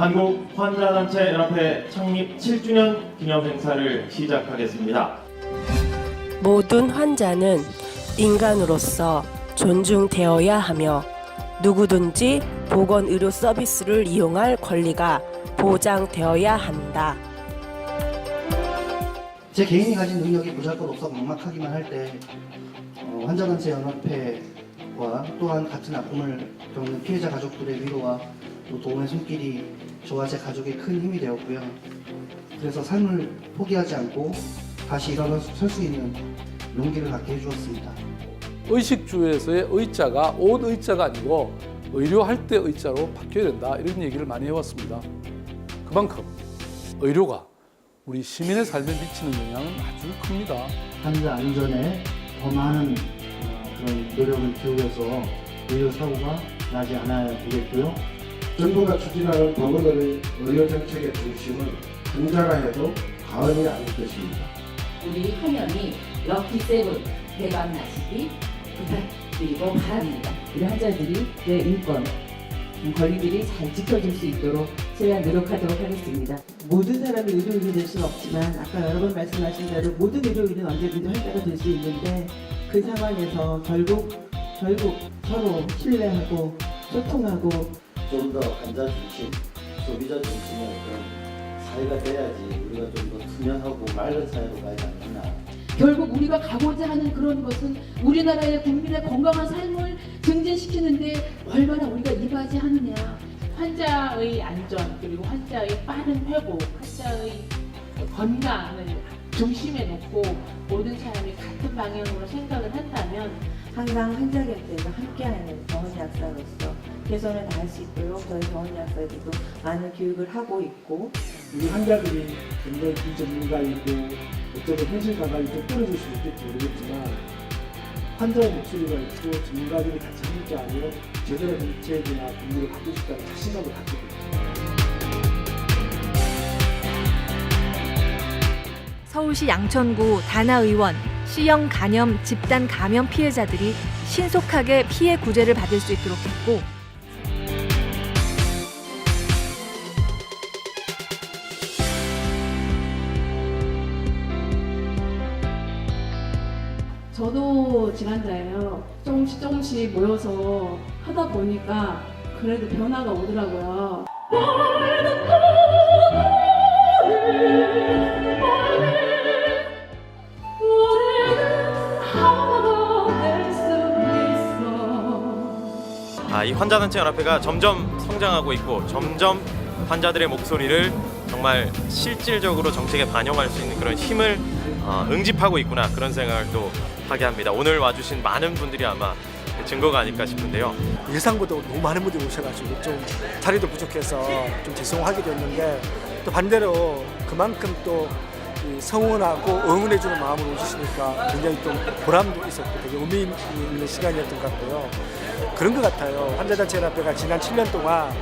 한국 환자단체 연합회 창립 7주년 기념 행사를 시작하겠습니다. 모든 환자는 인간으로서 존중되어야 하며 누구든지 보건 의료 서비스를 이용할 권리가 보장되어야 한다. 제 개인이 가진 능력이 보잘것없어 막막하기만 할때 어, 환자단체 연합회와 또한 같은 아픔을 겪는 피해자 가족들의 위로와 또 도움의 손길이 저와 제 가족의 큰 힘이 되었고요. 그래서 삶을 포기하지 않고 다시 일어나 설 수 있는 용기를 갖게 해주었습니다. 의식주에서의 의자가 옷 의자가 아니고 의료할 때 의자로 바뀌어야 된다 이런 얘기를 많이 해왔습니다. 그만큼 의료가 우리 시민의 삶에 미치는 영향은 아주 큽니다. 환자 안전에 더 많은 어, 그런 노력을 기울여서 의료 사고가 나지 않아야 되겠고요. 정부가 추진하는 보건의료 의료 정책의 중심은 환자가 해도 과언이 아닐 것입니다. 우리 한영이 럭키 세븐 대박 나시기 부탁드리고 바랍니다. 우리 환자들이 내 인권, 권리들이 잘 지켜질 수 있도록 최대한 노력하도록 하겠습니다. 모든 사람이 의료인이 될 수는 없지만 아까 여러 번 말씀하신 대로 모든 의료인은 언제든지 환자가 될 수 있는데 그 상황에서 결국 결국 서로 신뢰하고 소통하고 좀 더 환자 중심, 소비자 중심의 어떤 사회가 돼야지 우리가 좀 더 투명하고 맑은 사회로 가지 않겠나. 결국 우리가 가고자 하는 그런 것은 우리나라의 국민의 건강한 삶을 증진시키는데 얼마나 우리가 이바지하느냐. 환자의 안전 그리고 환자의 빠른 회복, 환자의 건강을 중심에 놓고 모든 사람이 같은 방향으로 생각을 한다면 항상 환자 곁에서 함께하는 병원 약사로서 최선을 다할 수 있도록 저희 병원 약사들도 많은 교육을 하고 있고 우리 환자들이 굉장히 비전문가이고 어쩌면 현실감각이 좀 떨어질 수 있을지 모르겠지만 환자의 목소리가 있고 전문가들이 같이 함께하며 제대로 된 대책이나 분위기를 바꿀 수 있다는 자신감을 갖게 됩니다. 서울시 양천구 다나의원 C형 간염 집단 감염 피해자들이 신속하게 피해 구제를 받을 수 있도록 했고 저도 질환자예요. 조금씩 조금씩 모여서 하다 보니까 그래도 변화가 오더라고요. 아, 이 환자단체 연합회가 점점 성장하고 있고 점점 환자들의 목소리를 정말 실질적으로 정책에 반영할 수 있는 그런 힘을 어, 응집하고 있구나 그런 생각을 또 하게 합니다. 오늘 와주신 많은 분들이 아마 그 증거가 아닐까 싶은데요. 예상보다 너무 많은 분들이 오셔가지고 좀 자리도 부족해서 좀 죄송하게 됐는데 또 반대로 그만큼 또이 성원하고 응원해주는 마음으로 오시니까 굉장히 좀 보람도 있었고 되게 의미 있는 시간이었던 것 같고요. 그런 것 같아요. 환자단체 연합회가 지난 7년 동안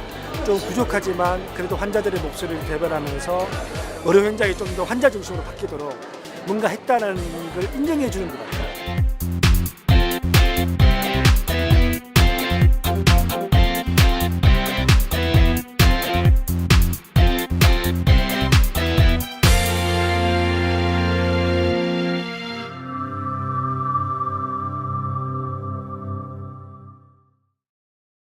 좀 부족하지만 그래도 환자들의 목소리를 대변하면서 의료 현장이 좀 더 환자 중심으로 바뀌도록 뭔가 했다는 걸 인정해 주는 것 같아요.